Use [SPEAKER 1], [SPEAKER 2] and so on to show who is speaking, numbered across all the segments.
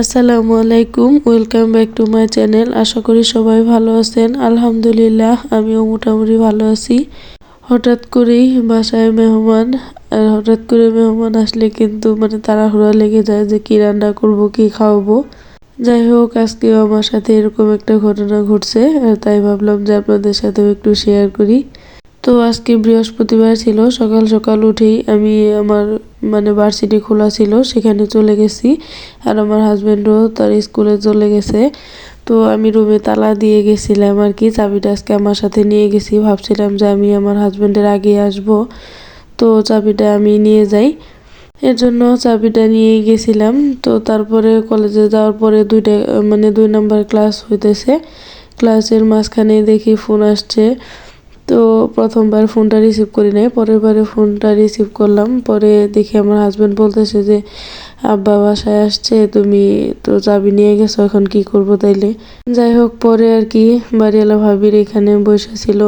[SPEAKER 1] আসসালামু আলাইকুম, welcome back to my channel. আশা করি সবাই ভালো আছেন। আলহামদুলিল্লাহ, আমিও মোটামুটি ভালো আছি। হঠাৎ করেই বাসায় মেহমান, আর হঠাৎ করে মেহমান আসলে কিন্তু মানে তাড়াহুড়া লেগে যায় যে কি রান্না করব, কি খাওয়াবো। যাই হোক, আজকেও আমার সাথে এরকম একটা ঘটনা ঘটছে, আর তাই ভাবলাম যে আপনাদের সাথেও একটু শেয়ার করি। তো আজকে বৃহস্পতিবার ছিল, সকাল সকাল উঠেই আমি আমার মানে ভার্সিটি খোলা ছিল, সেখানে চলে গেছি। আর আমার হাজব্যান্ডও তার স্কুলে চলে গেছে। তো আমি রুমে তালা দিয়ে গেছিলাম আর কি, চাবিটা আজকে আমার সাথে নিয়ে গেছি। ভাবছিলাম যে আমি আমার হাজব্যান্ডের আগে আসব। তো চাবিটা আমি নিয়ে যাই। এর জন্য চাবিটা নিয়ে গেছিলাম। তো তারপরে কলেজে যাওয়ার পরে দুইটা মানে দুই নাম্বার ক্লাস হইতেছে। ক্লাসের মাঝখানে দেখি ফোন আসছে। তো প্রথমবার ফোনটা রিসিভ করি নাই পরের বারে ফোনটা রিসিভ করলাম, পরে দেখি আমার হাজব্যান্ড বলতেছে যে, আব্বা বাসায় আসছে, তুমি তো চাবি নিয়ে গেছো, এখন কি করব তাইলে? যাই হোক, পরে আর কি বাড়িওয়ালা ভাবির এখানে বসেছিল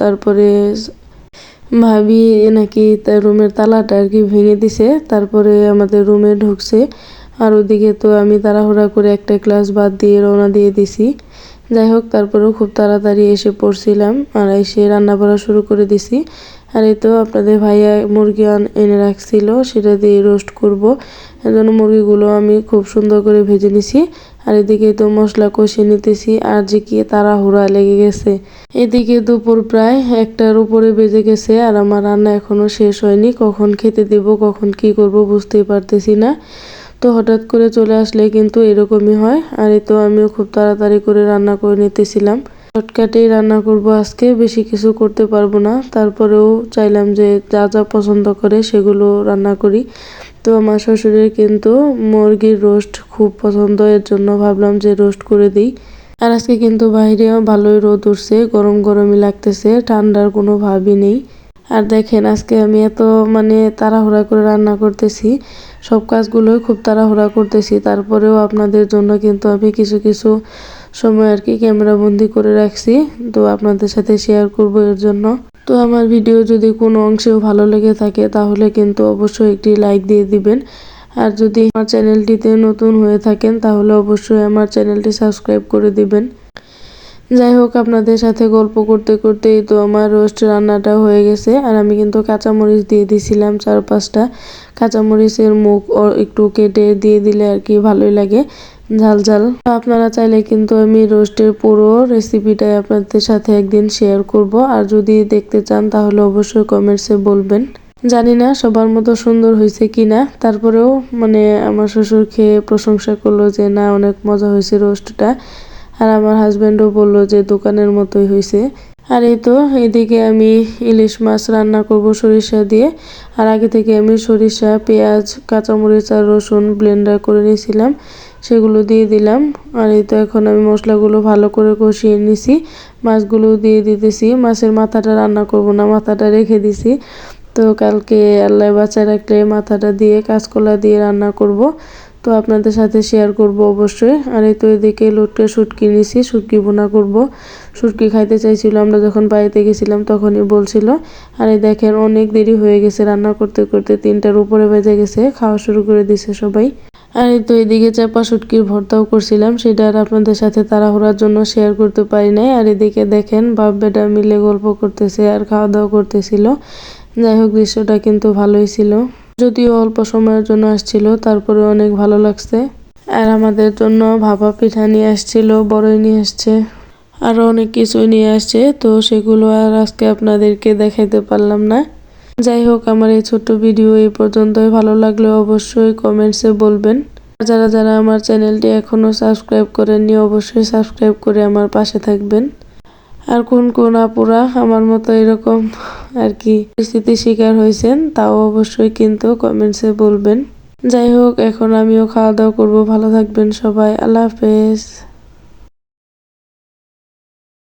[SPEAKER 1] তারপরে ভাবি নাকি তার রুমের তালাটা আর কি ভেঙে দিছে, তারপরে আমাদের রুমে ঢুকছে, আর ওদিকে তো আমি তাড়াহুড়া করে একটা ক্লাস বাদ দিয়ে রওনা দিয়ে দিছি। যাই হোক, তারপরেও খুব তাড়াতাড়ি এসে পড়ছিলাম আর এসে রান্না করা শুরু করে দিছি। আর এই তো আপনাদের ভাইয়া মুরগি আন, এনে রাখছিল, সেটা দিয়ে রোস্ট করব। জন্য মুরগিগুলো আমি খুব সুন্দর করে ভেজে নিছি। আর এদিকে তো মশলা কষিয়ে নিতেছি, আর যে কি তাড়াহুড়া লেগে গেছে। এদিকে দুপুর প্রায় একটার উপরে বেজে গেছে, আর আমার রান্না এখনও শেষ হয়নি। কখন খেতে দেব, কখন কি করব বুঝতেই পারতেছি না। তো হঠাৎ করে চলে আসলে কিন্তু এরকমই হয়। আর এই তো আমিও খুব তাড়াতাড়ি করে রান্না করে নিতেছিলাম। শর্টকাটেই রান্না করব আজকে, বেশি কিছু করতে পারব না। তারপরেও চাইলাম যে যা যা পছন্দ করে সেগুলো রান্না করি। তো আমার শ্বশুরের কিন্তু মুরগির রোস্ট খুব পছন্দ। এর জন্য ভাবলাম যে রোস্ট করে দিই। আর আজকে কিন্তু বাইরেও ভালোই রোদ উঠছে, গরম গরমই লাগতেছে, ঠান্ডার কোনো ভাবই নেই। আর দেখেন, আজকে আমি এত মানে তাড়াহুড়া করে রান্না করতেছি। সব কাজগুলোই খুব তাড়াহুড়া করতেছি। তারপরেও আপনাদের জন্য কিন্তু আমি কিছু কিছু সময় আর কি ক্যামেরা বন্দি করে রাখছি। তো আপনাদের সাথে শেয়ার করব এর জন্য। তো আমার ভিডিও যদি কোনো অংশেও ভালো লেগে থাকে, তাহলে কিন্তু অবশ্যই একটি লাইক দিয়ে দিবেন। আর যদি আমার চ্যানেলটিতে নতুন হয়ে থাকেন, তাহলে অবশ্যই আমার চ্যানেলটি সাবস্ক্রাইব করে দিবেন। যাই হোক, আপনাদের সাথে গল্প করতে করতেই তো আমার রোস্ট রান্নাটা হয়ে গেছে। আর আমি কিন্তু কাঁচামরিচ দিয়ে দিছিলাম চার পাঁচটা কাঁচামরিচের মুখ একটু কেটে দিয়ে দিলে আর কি ভালোই লাগে, ঝাল ঝাল। আপনারা চাইলে কিন্তু আমি রোস্টের পুরো রেসিপিটাই আপনাদের সাথে একদিন শেয়ার করব। আর যদি দেখতে চান, তাহলে অবশ্যই কমেন্টসে বলবেন। জানি না সবার মতো সুন্দর হয়েছে কি না তারপরেও মানে আমার শ্বশুর খেয়ে প্রশংসা করল যে, না, অনেক মজা হয়েছে রোস্টটা আর আমার হাজব্যান্ডও বলল যে দোকানের মতোই হয়েছে আর এই তো, এদিকে আমি ইলিশ মাছ রান্না করব সরিষা দিয়ে। আর আগে থেকে আমি সরিষা, পেঁয়াজ, কাঁচামরিচ আর রসুন ব্লেন্ডার করে নিয়েছিলাম, সেগুলো দিয়ে দিলাম। আর এই তো এখন আমি মশলাগুলো ভালো করে কষিয়ে নিছি, মাছগুলো দিয়ে দিতেছি। মাছের মাথাটা রান্না করব না, মাথাটা রেখে দিছি। তো কালকে আল্লাহ বাচ্চা রাখলে মাথাটা দিয়ে, কাঁচকলা দিয়ে রান্না করব। তো আপনাদের সাথে শেয়ার করব অবশ্যই। আর এই তো এদিকে লোটকে শুটকি নিছি, শুটকি বোনা করব। শুটকি খাইতে চাইছিল, আমরা যখন বাড়িতে গেছিলাম তখনই বলছিল, আর এই দেখেন, অনেক দেরি হয়ে গেছে রান্না করতে করতে, তিনটার উপরে বেজে গেছে, খাওয়া শুরু করে দিছে সবাই। আর এই তো এদিকে চাপা শুটকির ভর্তাও করছিলাম, সেটা আর আপনাদের সাথে তাড়াহুড়ার জন্য শেয়ার করতে পারি নাই। আর এদিকে দেখেন, বাপ বেটা মিলে গল্প করতেছে আর খাওয়া দাওয়া করতেছিল। যাই হোক, দৃশ্যটা কিন্তু ভালোই ছিল। যদিও অল্প সময়ের জন্য আসছিল তারপরে অনেক ভালো লাগছে। আর আমাদের জন্য ভাপা পিঠা নিয়ে আসছিল, বড়ই নিয়ে আসছে। আরও অনেক কিছুই নিয়ে আসছে, তো সেগুলো আর আজকে আপনাদেরকে দেখাইতে পারলাম না। যাই হোক, আমার এই ছোট্ট ভিডিও এই পর্যন্তই। ভালো লাগলে অবশ্যই কমেন্টসে বলবেন। যারা যারা আমার চ্যানেলটি এখনও সাবস্ক্রাইব করেননি, অবশ্যই সাবস্ক্রাইব করে আমার পাশে থাকবেন। আর কোন কোন আপুরা আমার মতো এরকম আর কি পরিস্থিতির শিকার হয়েছেন, তাও অবশ্যই কিন্তু কমেন্টসে বলবেন। যাই হোক, এখন আমিও খাওয়া দাওয়া করব। ভালো থাকবেন সবাই। আল্লাহ হাফেজ।